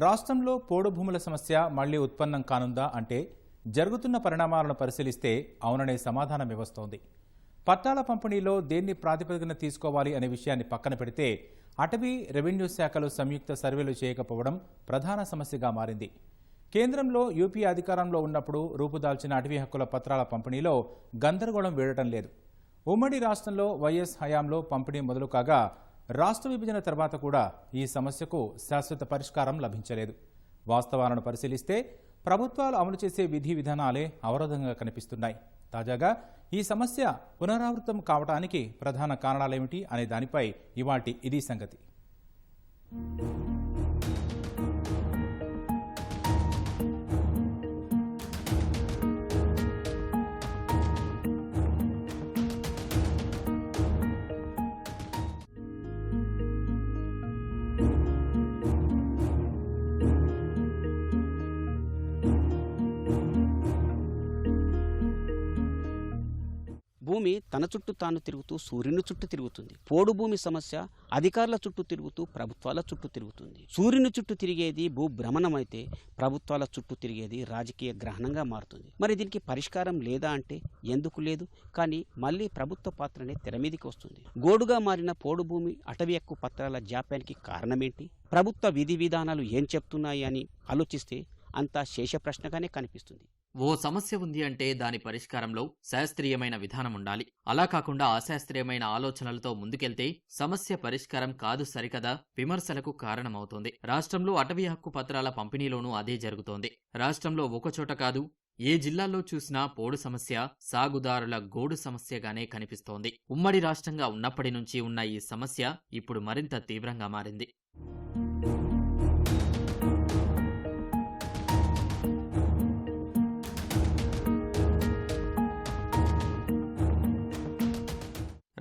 రాష్ట్రంలో పోడు భూముల సమస్య మళ్ళీ ఉత్పన్నం కానుందా అంటే జరుగుతున్న పరిణామాలను పరిశీలిస్తే అవుననే సమాధానం ఇవ్వస్తోంది. పట్టాల పంపిణీలో దేన్ని ప్రాతిపదికన తీసుకోవాలి అనే విషయాన్ని పక్కన పెడితే అటవీ రెవెన్యూ శాఖలు సంయుక్త సర్వేలు చేయకపోవడం ప్రధాన సమస్యగా మారింది. కేంద్రంలో యూపీ అధికారంలో ఉన్నప్పుడు రూపుదాల్చిన అటవీ హక్కుల పత్రాల పంపిణీలో గందరగోళం వీడటం లేదు. ఉమ్మడి రాష్ట్రంలో వైఎస్ హయాంలో పంపిణీ మొదలు కాగా రాష్ట్ర విభజన తర్వాత కూడా ఈ సమస్యకు శాశ్వత పరిష్కారం లభించలేదు. వాస్తవాలను పరిశీలిస్తే ప్రభుత్వాలు అమలు చేసే విధి విధానాలే అవరోధంగా కనిపిస్తున్నాయి. తాజాగా ఈ సమస్య పునరావృతం కావడానికి ప్రధాన కారణాలేమిటి అనే దానిపై ఇవాటి ఇది సంగతి. భూమి తన చుట్టూ తాను తిరుగుతూ సూర్యుని చుట్టూ తిరుగుతుంది. పోడు భూమి సమస్య అధికారుల చుట్టూ తిరుగుతూ ప్రభుత్వాల చుట్టూ తిరుగుతుంది. సూర్యుని చుట్టూ తిరిగేది భూ అయితే ప్రభుత్వాల చుట్టూ తిరిగేది రాజకీయ గ్రహణంగా మారుతుంది. మరి దీనికి పరిష్కారం లేదా అంటే ఎందుకు లేదు? కానీ మళ్ళీ ప్రభుత్వ పాత్రనే తెర మీదికి వస్తుంది. గోడుగా మారిన పోడు భూమి అటవీ హక్కు పత్రాల జాప్యానికి కారణమేంటి? ప్రభుత్వ విధి విధానాలు ఏం చెప్తున్నాయి అని ఆలోచిస్తే అంతా శేష ప్రశ్నగానే కనిపిస్తుంది. ఓ సమస్య ఉంది అంటే దాని పరిష్కారంలో శాస్త్రీయమైన విధానం ఉండాలి. అలా కాకుండా అశాస్త్రీయమైన ఆలోచనలతో ముందుకెళ్తే సమస్య పరిష్కారం కాదు సరికదా విమర్శలకు కారణమవుతోంది. రాష్ట్రంలో అటవీ హక్కు పత్రాల పంపిణీలోనూ అదే జరుగుతోంది. రాష్ట్రంలో ఒకచోట కాదు ఏ జిల్లాల్లో చూసినా పోడు సమస్య సాగుదారుల గోడు సమస్యగానే కనిపిస్తోంది. ఉమ్మడి రాష్ట్రంగా ఉన్నప్పటి నుంచి ఉన్న ఈ సమస్య ఇప్పుడు మరింత తీవ్రంగా మారింది.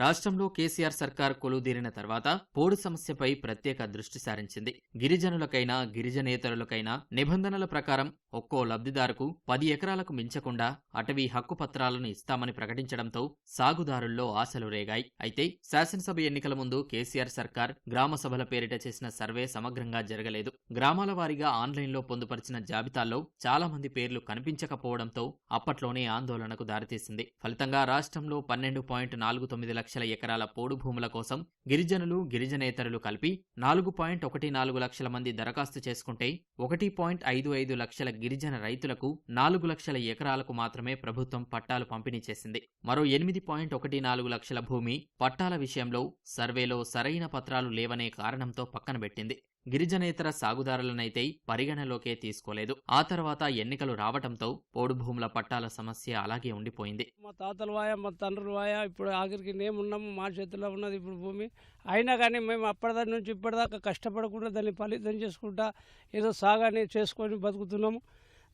రాష్ట్రంలో కేసీఆర్ సర్కార్ కొలుదీరిన తర్వాత పోడు సమస్యపై ప్రత్యేక దృష్టి సారించింది. గిరిజనులకైనా గిరిజనేతరులకైనా నిబంధనల ప్రకారం ఒక్కో లబ్ధిదారుకు పది ఎకరాలకు మించకుండా అటవీ హక్కు పత్రాలను ఇస్తామని ప్రకటించడంతో సాగుదారుల్లో ఆశలు రేగాయి. అయితే శాసనసభ ఎన్నికల ముందు కేసీఆర్ సర్కార్ గ్రామ సభల పేరిట చేసిన సర్వే సమగ్రంగా జరగలేదు. గ్రామాల వారీగా ఆన్లైన్లో పొందుపరిచిన జాబితాల్లో చాలా మంది పేర్లు కనిపించకపోవడంతో అప్పట్లోనే ఆందోళనకు దారితీసింది. ఫలితంగా రాష్ట్రంలో పన్నెండు పాయింట్ నాలుగు తొమ్మిది లక్షల లక్షల ఎకరాల పోడు భూముల కోసం గిరిజనులు గిరిజనేతరులు కలిపి నాలుగు పాయింట్ ఒకటి నాలుగు లక్షల మంది దరఖాస్తు చేసుకుంటే ఒకటి పాయింట్ ఐదు ఐదు లక్షల గిరిజన రైతులకు నాలుగు లక్షల ఎకరాలకు మాత్రమే ప్రభుత్వం పట్టాలు పంపిణీ చేసింది. మరో ఎనిమిది పాయింట్ ఒకటి నాలుగు లక్షల భూమి పట్టాల విషయంలో సర్వేలో సరైన పత్రాలు లేవనే కారణంతో పక్కన పెట్టింది. గిరిజనేతర సాగుదారులనైతే పరిగణలోకే తీసుకోలేదు. ఆ తర్వాత ఎన్నికలు రావటంతో పోడు భూముల పట్టాల సమస్య అలాగే ఉండిపోయింది. మా తాతలు వాయా మా తండ్రులు వాయా ఇప్పుడు ఆఖరికి మేమున్నాము మా చేతిలో ఉన్నది ఇప్పుడు భూమి. అయినా కానీ మేము అప్పటిదాని నుంచి ఇప్పటిదాకా కష్టపడకుండా దాన్ని ఫలితం చేసుకుంటా ఏదో సాగానే చేసుకొని బతుకుతున్నాము.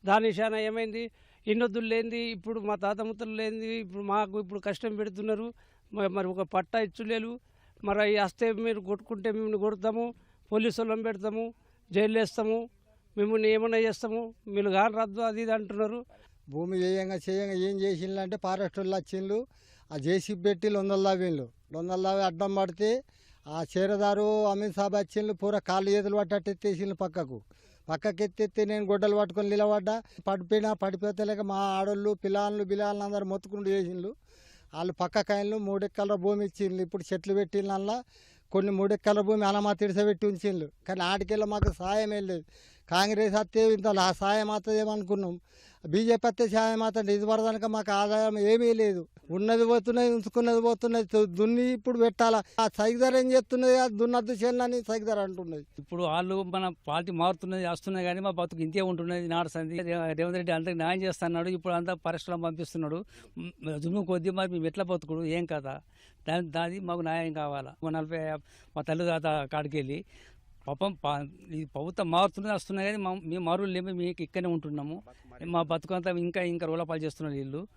దాని విషయాన ఏమైంది? ఇన్నొద్దులు లేనిది ఇప్పుడు మా తాత ముత్తలు లేనిది ఇప్పుడు మాకు ఇప్పుడు కష్టం పెడుతున్నారు. మరి ఒక పట్టా ఇచ్చులేరు. మరి అస్తే వస్తే మీరు కొట్టుకుంటే మిమ్మల్ని కొడతాము. పోలీసు వాళ్ళని పెడతాము జైలు వేస్తాము మిమ్మల్ని ఏమన్నా చేస్తాము మీరు కాని రద్దు అది ఇది అంటున్నారు. భూమి చేయంగా చేయంగా ఏం చేసిండ్రు అంటే ఫారెస్ట్ వాళ్ళు వచ్చిండ్రు. ఆ జేసీబీ పెట్టి లొందలు దావిండ్రు. లొందలు దావి అడ్డం పడితే ఆ చీరదారు అమిత్ సాబ్ వచ్చిండ్రు పూర కాళ్ళు చేతులు పట్టట్టు ఎత్తేసిండ్రు పక్కకు. పక్కకి ఎత్తి నేను గొడ్డలు పట్టుకొని నిలబడ్డా. పడిపోయినా పడిపోతలేక మా ఆడోళ్ళు పిల్లలు బిల్లాలను అందరూ మొత్తుకుంటూ చేసిండ్రు. వాళ్ళు పక్క కాయలు మూడెక్కల భూమి ఇచ్చిండ్రు. ఇప్పుడు చెట్లు పెట్టిన కొన్ని మూడెక్కల భూమి అనమా తిడిసబెట్టి ఉంచిండ్రు కానీ ఆడికెళ్ళి మాకు సాయం ఏం లేదు. కాంగ్రెస్ అత్తే ఇంత సాయం అవుతుందేమో బీజేపీ వస్తే సాయం అవుతుంది ఇది వరదనక మాకు ఆదాయం ఏమీ లేదు. ఉన్నది పోతున్నది ఉంచుకున్నది పోతున్నది దున్ని ఇప్పుడు పెట్టాలా? ఆ సైగదర్ ఏం చేస్తున్నది? దున్నద్దు చేయాలని సైగదర్ అంటున్నది. ఇప్పుడు వాళ్ళు మన పార్టీ మారుతున్నది వస్తున్నది కానీ మా బతుకు ఇంతే ఉంటున్నది నాడు సంధి రేవంత్ రెడ్డి అందరికి న్యాయం చేస్తున్నాడు ఇప్పుడు అంతా పరిశ్రమ పంపిస్తున్నాడు. దున్ను కొద్ది మరి మేము ఎట్లా బతుకుడు? ఏం కదా దాని దాని మాకు న్యాయం కావాలా? మా నలభై మా తల్లి తాత కాడికి వెళ్ళి పాపం ఇది ప్రభుత్వం మారుతుంది వస్తున్నాయి కానీ మేము మారులు లేము మీకు ఇక్కడనే ఉంటున్నాము. మా బతుకంతా ఇంకా ఇంకా రోలపాలు చేస్తున్నారు వీళ్ళు.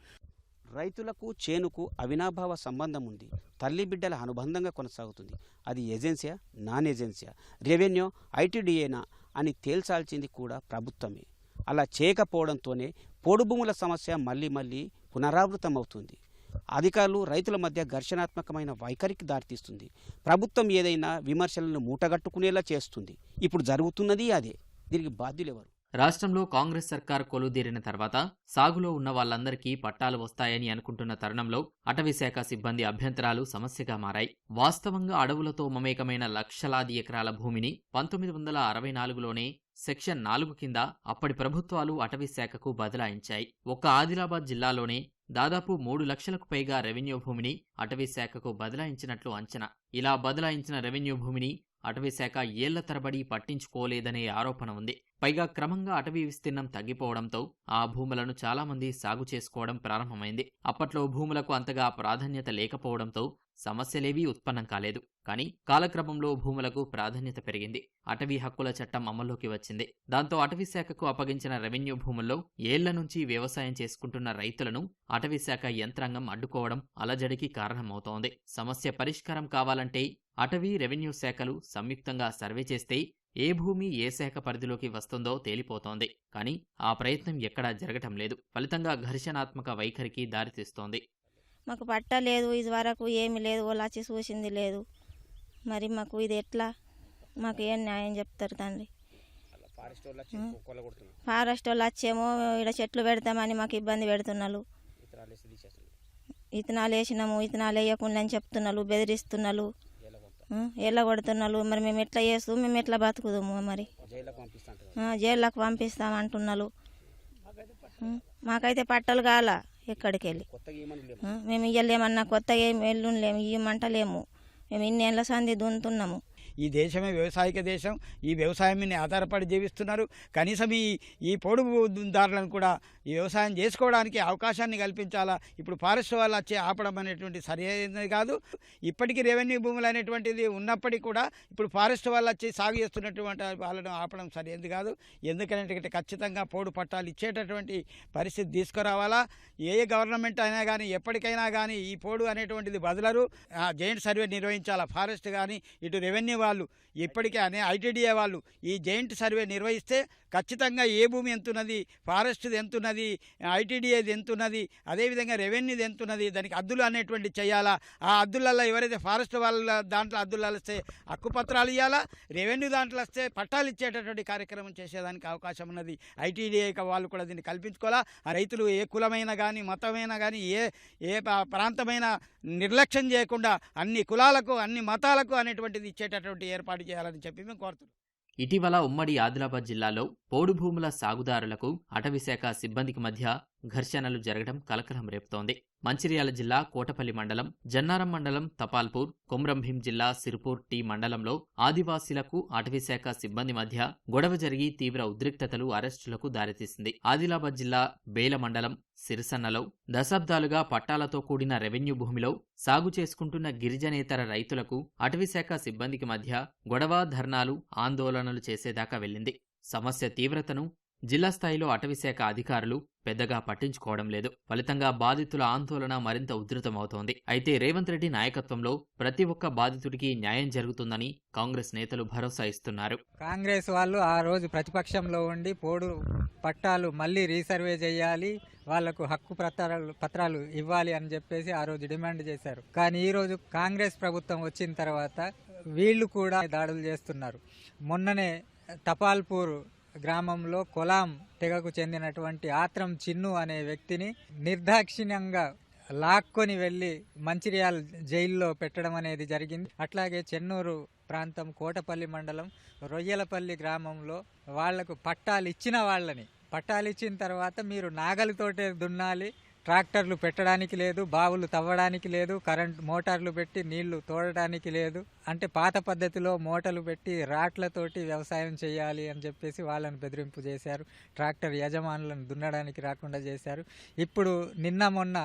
రైతులకు చేనుకు అవినాభావ సంబంధం ఉంది. తల్లి బిడ్డల అనుబంధంగా కొనసాగుతుంది. అది ఏజెన్సీయా? నాన్ ఏజెన్సీయా? రెవెన్యూ ఐటీడీఏనా? అని తేల్చాల్సింది కూడా ప్రభుత్వమే. అలా చేయకపోవడంతోనే పోడు భూముల సమస్య మళ్ళీ మళ్ళీ పునరావృతమవుతుంది. అధికారులు రైతుల మధ్య ఘర్షణాత్మకమైన వైఖరికి దారితీస్తుంది. ప్రభుత్వం ఏదైనా విమర్శలను మూటగట్టుకునేలా చేస్తుంది. ఇప్పుడు జరుగుతున్నది అదే. దీనికి బాధ్యులెవరు రాష్ట్రంలో కాంగ్రెస్ సర్కార్ కొలుదీరిన తర్వాత సాగులో ఉన్న వాళ్ళందరికీ పట్టాలు వస్తాయని అనుకుంటున్న తరుణంలో అటవీశాఖ సిబ్బంది అభ్యంతరాలు సమస్యగా మారాయి. వాస్తవంగా అడవులతో మమేకమైన లక్షలాది ఎకరాల భూమిని పంతొమ్మిది వందల అరవై నాలుగులోనే సెక్షన్ నాలుగు కింద అప్పటి ప్రభుత్వాలు అటవీశాఖకు బదలాయించాయి. ఒక్క ఆదిలాబాద్ జిల్లాలోనే దాదాపు మూడు లక్షలకు పైగా రెవెన్యూ భూమిని అటవీశాఖకు బదలాయించినట్లు అంచనా. ఇలా బదలాయించిన రెవెన్యూ భూమిని అటవీశాఖ ఏళ్ళ తరబడి పట్టించుకోలేదనే ఆరోపణ ఉంది. పైగా క్రమంగా అటవీ విస్తీర్ణం తగ్గిపోవడంతో ఆ భూములను చాలామంది సాగు చేసుకోవడం ప్రారంభమైంది. అప్పట్లో భూములకు అంతగా ప్రాధాన్యత లేకపోవడంతో సమస్యలేవీ ఉత్పన్నం కాలేదు. కానీ కాలక్రమంలో భూములకు ప్రాధాన్యత పెరిగింది. అటవీ హక్కుల చట్టం అమల్లోకి వచ్చింది. దాంతో అటవీ శాఖకు అప్పగించిన రెవెన్యూ భూముల్లో ఏళ్ళ నుంచి వ్యవసాయం చేసుకుంటున్న రైతులను అటవీ శాఖ యంత్రాంగం అడ్డుకోవడం అలజడికి కారణమవుతోంది. సమస్య పరిష్కారం కావాలంటే అటవీ రెవెన్యూ శాఖలు సంయుక్తంగా సర్వే చేస్తే ఏ భూమి ఏ శాఖ పరిధిలోకి వస్తుందో తేలిపోతోంది. కానీ ఆ ప్రయత్నం ఎక్కడా జరగటం లేదు. ఫలితంగా ఘర్షణాత్మక వైఖరికి దారితీస్తోంది మాకు పట్ట లేదు. ఇది వరకు ఏమి లేదు. వాళ్ళు వచ్చి చూసింది లేదు. మరి మాకు ఇది ఎట్లా? మాకు ఏం న్యాయం చెప్తారు తండ్రి? ఫారెస్ట్ వాళ్ళు వచ్చేమో ఇక్కడ చెట్లు పెడతామని మాకు ఇబ్బంది పెడుతున్నారు. ఇతనాలు వేసినాము ఇతనాలు వేయకుండా అని చెప్తున్నారు. బెదిరిస్తున్నారు. ఎలా కొడుతున్నారు? మరి మేము ఎట్లా చేస్తూ మేము ఎట్లా బతుకుదాము మరి? జైల్లోకి పంపిస్తాం అంటున్నారు. మాకైతే పట్టలు కాల ఎక్కడికి వెళ్ళి? మేము ఇయ్యలేమన్నా కొత్తగా ఏం ఎల్లుండలేము ఇయ్యమంటలేము. మేము ఇన్నేళ్ళ సంది దున్నుతున్నాము ఈ దేశమే వ్యవసాయక దేశం. ఈ వ్యవసాయం మీద ఆధారపడి జీవిస్తున్నారు. కనీసం ఈ ఈ పొడుగుదారులను కూడా ఈ వ్యవసాయం చేసుకోవడానికి అవకాశాన్ని కల్పించాలా? ఇప్పుడు ఫారెస్ట్ వాళ్ళు వచ్చి ఆపడం అనేటువంటి సరైనది కాదు. ఇప్పటికీ రెవెన్యూ భూములు అనేటువంటిది ఉన్నప్పటికీ కూడా ఇప్పుడు ఫారెస్ట్ వాళ్ళు వచ్చి సాగు చేస్తున్నటువంటి వాళ్ళను ఆపడం సరైనది కాదు. ఎందుకంటే ఖచ్చితంగా పోడు పట్టాలు ఇచ్చేటటువంటి పరిస్థితి తీసుకురావాలా? ఏ గవర్నమెంట్ అయినా కానీ ఎప్పటికైనా కానీ ఈ పోడు అనేటువంటిది బదులరు జాయింట్ సర్వే నిర్వహించాలా ఫారెస్ట్ కానీ ఇటు రెవెన్యూ వాళ్ళు. ఇప్పటికే అనే ఐటీడీఏ వాళ్ళు ఈ జాయింట్ సర్వే నిర్వహిస్తే ఖచ్చితంగా ఏ భూమి ఎంతున్నది ఫారెస్ట్ది ఎంతున్నది ఐటీడీఏది ఎంతున్నది అదేవిధంగా రెవెన్యూది ఎంతున్నది దానికి అద్దులు అనేటువంటి చేయాలా? ఆ అద్దులలో ఎవరైతే ఫారెస్ట్ వాళ్ళ దాంట్లో అద్దులలో వస్తే హక్కుపత్రాలు ఇవ్వాలా రెవెన్యూ దాంట్లో వస్తే పట్టాలు ఇచ్చేటటువంటి కార్యక్రమం చేసేదానికి అవకాశం ఉన్నది. ఐటీడీఏ వాళ్ళు కూడా దీన్ని కల్పించుకోవాలా? ఆ రైతులు ఏ కులమైన కానీ మతమైనా కానీ ఏ ఏ ప్రాంతమైన నిర్లక్ష్యం చేయకుండా అన్ని కులాలకు అన్ని మతాలకు అనేటువంటిది ఇచ్చేటటువంటి ఏర్పాటు చేయాలని చెప్పి మేము కోరుతున్నాం. ఇటీవల ఉమ్మడి ఆదిలాబాద్ జిల్లాలో పోడు భూముల సాగుదారులకు అటవీశాఖ సిబ్బందికి మధ్య ఘర్షణలు జరగడం కలకలం రేపుతోంది. మంచిర్యాల జిల్లా కోటపల్లి మండలం జన్నారం మండలం తపాల్పూర్ కొమ్రంభీం జిల్లా సిరుపూర్ టీ మండలంలో ఆదివాసీలకు అటవీశాఖ సిబ్బంది మధ్య గొడవ జరిగి తీవ్ర ఉద్రిక్తతలు అరెస్టులకు దారితీసింది. ఆదిలాబాద్ జిల్లా బేల మండలం సిరిసన్నలో దశాబ్దాలుగా పట్టాలతో కూడిన రెవెన్యూ భూమిలో సాగు చేసుకుంటున్న గిరిజనేతర రైతులకు అటవీశాఖ సిబ్బందికి మధ్య గొడవ ధర్నాలు ఆందోళనలు చేసేదాకా వెళ్ళింది. సమస్య తీవ్రతను జిల్లా స్థాయిలో అటవీశాఖ అధికారులు పెద్దగా పట్టించుకోవడం లేదు. ఫలితంగా బాధితుల ఆందోళన మరింత ఉధృతమవుతోంది. అయితే రేవంత్ రెడ్డి నాయకత్వంలో ప్రతి ఒక్క బాధితుడికి న్యాయం జరుగుతుందని కాంగ్రెస్ నేతలు భరోసా ఇస్తున్నారు. కాంగ్రెస్ వాళ్ళు ఆ రోజు ప్రతిపక్షంలో ఉండి పోడు పట్టాలు మళ్ళీ రీసర్వే చేయాలి వాళ్ళకు హక్కు పత్రాలు పత్రాలు ఇవ్వాలి అని చెప్పేసి ఆ రోజు డిమాండ్ చేశారు. కానీ ఈ రోజు కాంగ్రెస్ ప్రభుత్వం వచ్చిన తర్వాత వీళ్ళు కూడా దాడులు చేస్తున్నారు. మొన్ననే తపాల్పూర్ గ్రామంలో కొలాం తెగకు చెందినటువంటి ఆత్రం చిన్ను అనే వ్యక్తిని నిర్దాక్షిణ్యంగా లాక్కొని వెళ్ళి మంచిర్యాల జైల్లో పెట్టడం అనేది జరిగింది. అట్లాగే చెన్నూరు ప్రాంతం కోటపల్లి మండలం రొయ్యలపల్లి గ్రామంలో వాళ్ళకు పట్టాలు ఇచ్చిన వాళ్ళని. పట్టాలు ఇచ్చిన తర్వాత మీరు నాగలితోటే దున్నాలి ట్రాక్టర్లు పెట్టడానికి లేదు బావులు తవ్వడానికి లేదు కరెంట్ మోటార్లు పెట్టి నీళ్ళు తోడడానికి లేదు. అంటే పాత పద్ధతిలో మోటార్లు పెట్టి రాట్లతోటి వ్యవసాయం చేయాలి అని చెప్పేసి వాళ్ళని బెదిరింపు చేశారు. ట్రాక్టర్ యజమానులను దున్నడానికి రాకుండా చేశారు. ఇప్పుడు నిన్న మొన్న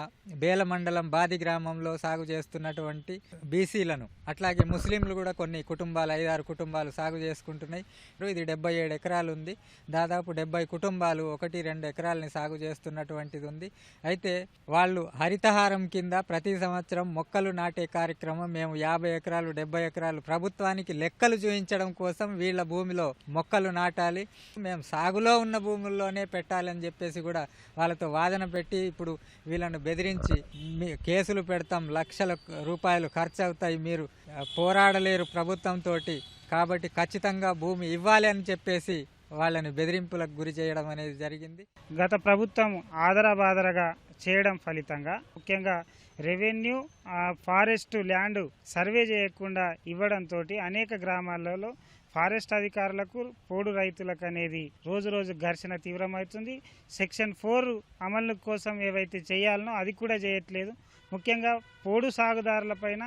బేల మండలం బాది గ్రామంలో సాగు చేస్తున్నటువంటి బీసీలను అట్లాగే ముస్లింలు కూడా కొన్ని కుటుంబాలు ఐదారు కుటుంబాలు సాగు చేసుకుంటున్నాయి. ఇది డెబ్బై ఏడు ఎకరాలు ఉంది దాదాపు డెబ్బై కుటుంబాలు ఒకటి రెండు ఎకరాలని సాగు చేస్తున్నటువంటిది ఉంది అయితే వాళ్ళు హరితహారం కింద ప్రతి సంవత్సరం మొక్కలు నాటే కార్యక్రమం మేము యాభై ఎకరాలు డెబ్బై ఎకరాలు ప్రభుత్వానికి లెక్కలు చూపించడం కోసం వీళ్ళ భూమిలో మొక్కలు నాటాలి. మేము సాగులో ఉన్న భూముల్లోనే పెట్టాలని చెప్పేసి కూడా వాళ్ళతో వాదన పెట్టి ఇప్పుడు వీళ్ళను బెదిరించి మీ కేసులు పెడతాం లక్షల రూపాయలు ఖర్చు అవుతాయి మీరు పోరాడలేరు ప్రభుత్వంతో కాబట్టి ఖచ్చితంగా భూమి ఇవ్వాలి అని చెప్పేసి వాళ్ళని బెదిరింపులకు గురి చేయడం అనేది జరిగింది. గత ప్రభుత్వం ఆదరబాదరగా చేయడం ఫలితంగా ముఖ్యంగా రెవెన్యూ ఫారెస్ట్ ల్యాండ్ సర్వే చేయకుండా ఇవ్వడంతో అనేక గ్రామాలలో ఫారెస్ట్ అధికారులకు పోడు రైతులకు అనేది రోజు రోజు ఘర్షణ తీవ్రమవుతుంది. సెక్షన్ ఫోర్ అమలు కోసం ఏవైతే చేయాలనో అది కూడా చేయట్లేదు. ముఖ్యంగా పోడు సాగుదారులపైన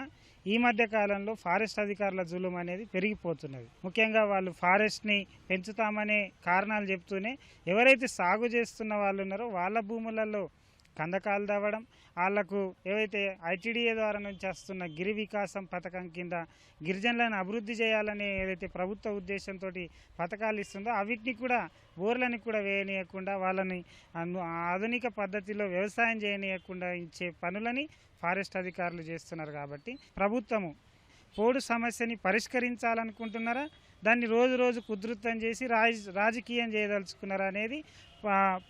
ఈ మధ్య కాలంలో ఫారెస్ట్ అధికారుల జులుం అనేది పెరిగిపోతున్నది. ముఖ్యంగా వాళ్ళు ఫారెస్ట్ని పెంచుతామనే కారణాలు చెప్తూనే ఎవరైతే సాగు చేస్తున్న వాళ్ళు ఉన్నారో వాళ్ళ భూములలో కందకాలు తవ్వడం వాళ్ళకు ఏవైతే ఐటీడీఏ ద్వారా నుంచి వస్తున్న గిరి వికాసం పథకం కింద గిరిజనులను అభివృద్ధి చేయాలనే ఏదైతే ప్రభుత్వ ఉద్దేశంతో పథకాలు ఇస్తుందో అవిటిని కూడా బోర్లని కూడా వేయనీయకుండా వాళ్ళని ఆధునిక పద్ధతిలో వ్యవసాయం చేయనీయకుండా ఇచ్చే పనులని ఫారెస్ట్ అధికారులు చేస్తున్నారు కాబట్టి ప్రభుత్వము పోడు సమస్యని పరిష్కరించాలనుకుంటున్నారా? దాన్ని రోజు రోజు కుదృతం చేసి రాజ్ రాజకీయం చేయదలుచుకున్నారా అనేది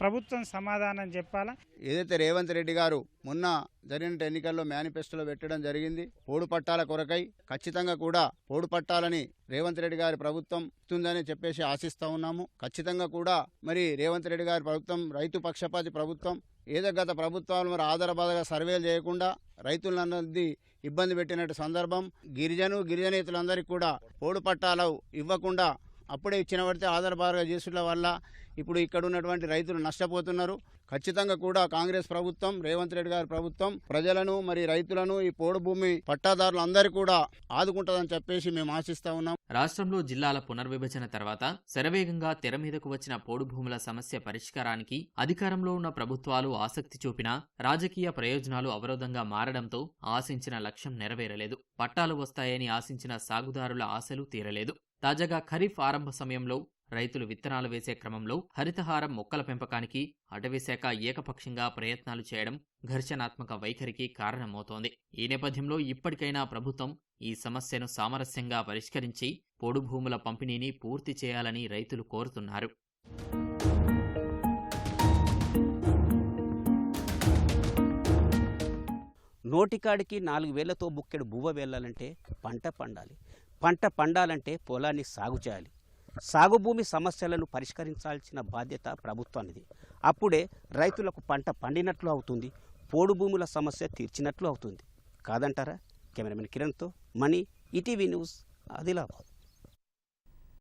ప్రభుత్వం సమాధానం చెప్పాలా? ఏదైతే రేవంత్ రెడ్డి గారు మొన్న జరిగిన ఎన్నికల్లో మేనిఫెస్టోలో పెట్టడం జరిగింది పోడు పట్టాల కొరకై ఖచ్చితంగా కూడా పోడు పట్టాలని రేవంత్ రెడ్డి గారి ప్రభుత్వం ఇస్తుందని చెప్పేసి ఆశిస్తా ఉన్నాము. ఖచ్చితంగా కూడా మరి రేవంత్ రెడ్డి గారి ప్రభుత్వం రైతు పక్షపాతి ప్రభుత్వం ఏదో గత ప్రభుత్వాలు మరి ఆధారబాధగా సర్వేలు చేయకుండా రైతులన్నది ఇబ్బంది పెట్టినట్టు సందర్భం గిరిజను గిరిజనేతలందరికీ కూడా పోడు పట్టాలు ఇవ్వకుండా అప్పుడే ఇచ్చిన పడితే ఆధారబాధగా చేసుల వల్ల ఇప్పుడు ఇక్కడ ఉన్నటువంటి రైతులు నష్టపోతున్నారు. ఖచ్చితంగా కూడా కాంగ్రెస్ ప్రభుత్వం రేవంత్ రెడ్డి గారి ప్రభుత్వం ప్రజలను మరి రైతులను ఈ పోడు భూమి పట్టాదారులు అందరూ కూడా ఆదుకుంటుందని చెప్పేసి మేము ఆశిస్తా ఉన్నాం. రాష్ట్రంలో జిల్లాల పునర్విభజన తర్వాత శరవేగంగా తెర మీదకు వచ్చిన పోడు భూముల సమస్య పరిష్కారానికి అధికారంలో ఉన్న ప్రభుత్వాలు ఆసక్తి చూపినా రాజకీయ ప్రయోజనాలు అవరోధంగా మారడంతో ఆశించిన లక్ష్యం నెరవేరలేదు. పట్టాలు వస్తాయని ఆశించిన సాగుదారుల ఆశలు తీరలేదు. తాజాగా ఖరీఫ్ ఆరంభ సమయంలో రైతులు విత్తనాలు వేసే క్రమంలో హరితహారం మొక్కల పెంపకానికి అటవీశాఖ ఏకపక్షంగా ప్రయత్నాలు చేయడం ఘర్షణాత్మక వైఖరికి కారణమవుతోంది. ఈ నేపథ్యంలో ఇప్పటికైనా ప్రభుత్వం ఈ సమస్యను సామరస్యంగా పరిష్కరించి పొడుభూముల పంపిణీని పూర్తి చేయాలని రైతులు కోరుతున్నారు. నోటికాడికి నాలుగు వేలతో బుక్కెడు బువ్వ వెళ్ళాలంటే పంట పండాలి. పంట పండాలంటే పొలాన్ని సాగు చేయాలి. సాగు భూమి సమస్యలను పరిష్కరించాల్సిన బాధ్యత ప్రభుత్వానిది. అప్పుడే రైతులకు పంట పండినట్లు అవుతుంది పోడు భూముల సమస్య తీర్చినట్లు అవుతుంది. కాదంటారా? కెమెరామెన్ కిరణ్తో మణి ఈటీవీ న్యూస్ ఆదిలాబాద్.